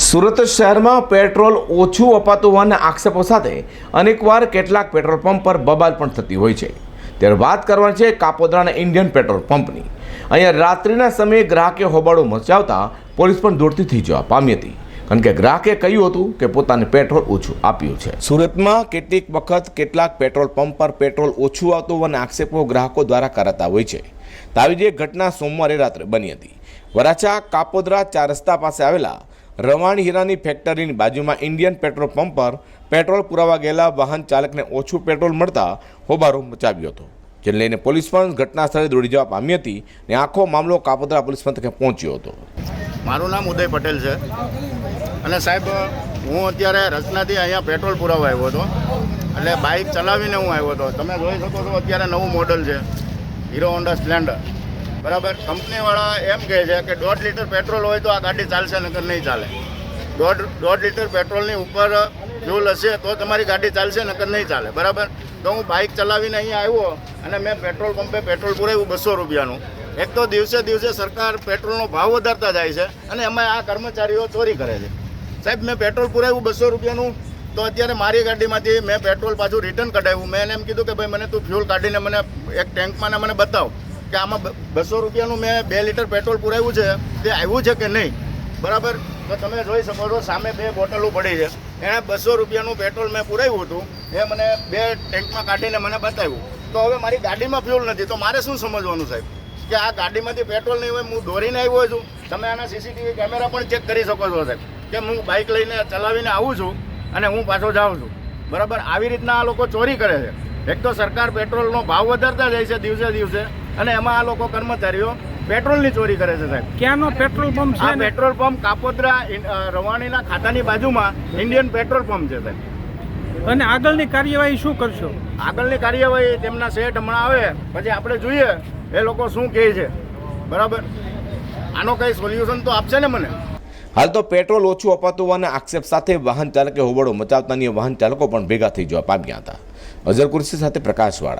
સુરત શહેરમાં પેટ્રોલ ઓછું અપાતું હોવાના આક્ષેપો સાથે અનેકવાર કેટલાક પેટ્રોલ પંપ પર બબાલ પણ થતી હોય છે. ત્યારે વાત કરવાની છે કાપોદ્રાના ઇન્ડિયન પેટ્રોલ પંપની. અહીંયા રાત્રિના સમયે ગ્રાહકે હોબાળો મચાવતા પોલીસ પણ દોડતી થઈ જવા પામી હતી. કારણ કે ગ્રાહકે કહ્યું હતું કે પોતાને પેટ્રોલ ઓછું આપ્યું છે. સુરતમાં કેટલીક વખત કેટલાક પેટ્રોલ પંપ પર પેટ્રોલ ઓછું આવતું હોવાના આક્ષેપો ગ્રાહકો દ્વારા કરાતા હોય છે. તાવી જે ઘટના સોમવારે રાત્રે બની હતી. વરાછા કાપોદ્રા ચાર રસ્તા પાસે આવેલા રવાણી હીરાની ફેક્ટરીની બાજુમાં ઇન્ડિયન પેટ્રોલ પંપ પર પેટ્રોલ પુરાવા ગયેલા વાહન ચાલકને ઓછું પેટ્રોલ મળતા હોબારો મચાવ્યો હતો, જેને લઈને પોલીસ પણ ઘટના સ્થળે દોડી જવા પામી હતી અને આખો મામલો કાપોદ્રા પોલીસ મથકે પહોંચ્યો હતો. મારું નામ ઉદય પટેલ છે. અને સાહેબ, હું અત્યારે રચનાથી અહીંયા પેટ્રોલ પુરાવા આવ્યો હતો. એટલે બાઇક ચલાવીને હું આવ્યો હતો. તમે જોઈ શકો છો, અત્યારે નવું મોડલ છે. હીરો હોન્ડા સ્પ્લેન્ડર બરાબર? કંપનીવાળા એમ કહે છે કે દોઢ લીટર પેટ્રોલ હોય તો આ ગાડી ચાલશે, નકર નહીં ચાલે. દોઢ દોઢ લીટર પેટ્રોલની ઉપર ફ્યુલ હશે તો તમારી ગાડી ચાલશે, નકર નહીં ચાલે. બરાબર? તો હું બાઇક ચલાવીને અહીંયા આવ્યો અને મેં પેટ્રોલ પંપે પેટ્રોલ પુરાવ્યું બસો રૂપિયાનું. એક તો દિવસે દિવસે સરકાર પેટ્રોલનો ભાવ વધારતા જાય છે અને એમાં આ કર્મચારીઓ ચોરી કરે છે. સાહેબ, મેં પેટ્રોલ પુરાવ્યું બસો રૂપિયાનું, તો અત્યારે મારી ગાડીમાંથી મેં પેટ્રોલ પાછું રિટર્ન કઢાવ્યું. મેં એને એમ કીધું કે ભાઈ, મને તું ફ્યુલ કાઢીને મને એક ટેન્કમાં મને બતાવ. કે આમાં બસો રૂપિયાનું મેં બે લીટર પેટ્રોલ પુરાવ્યું છે, તે આવ્યું છે કે નહીં? બરાબર? તો તમે જોઈ શકો છો, સામે બે બોટલો પડી છે. એણે બસો રૂપિયાનું પેટ્રોલ મેં પુરાવ્યું હતું. એ મને બે ટેન્કમાં કાઢીને મને બતાવ્યું. તો હવે મારી ગાડીમાં ફ્યુલ નથી. તો મારે શું સમજવાનું સાહેબ? કે આ ગાડીમાંથી પેટ્રોલ નહીં હોય, હું દોરીને આવ્યો છું. તમે આના સીસીટીવી કેમેરા પણ ચેક કરી શકો છો સાહેબ. કે હું બાઇક લઈને ચલાવીને આવું છું અને હું પાછો જાઉં છું. બરાબર? આવી રીતના આ લોકો ચોરી કરે છે. એક તો સરકાર પેટ્રોલનો ભાવ વધારતા જાય છે દિવસે દિવસે. અને એમાં આ લોકો કર્મચારીઓ પેટ્રોલની ચોરી કરે છે સાહેબ. ક્યાંનો પેટ્રોલ પંપ છે આ પેટ્રોલ પંપ કાપોદ્રા રવાણીના ખાતાની બાજુમાં ઇન્ડિયન પેટ્રોલ પંપ છે સાહેબ. અને આગળની કાર્યવાહી શું કરશો? આગળની કાર્યવાહી તેમના સેટ હમણાં આવે પછી આપણે જોઈએ એ લોકો શું કહે છે. બરાબર? આનો કંઈ સોલ્યુશન તો આપશે ને મને? હાલ તો પેટ્રોલ ઓછું અપાતું હોવાના આક્ષેપ સાથે વાહન ચાલકે હોબાળો મચાવતા વાહન ચાલકો પણ ભેગા થઈ જવા પામ્યા હતા. અઝર કુર્સી સાથે પ્રકાશવાળા.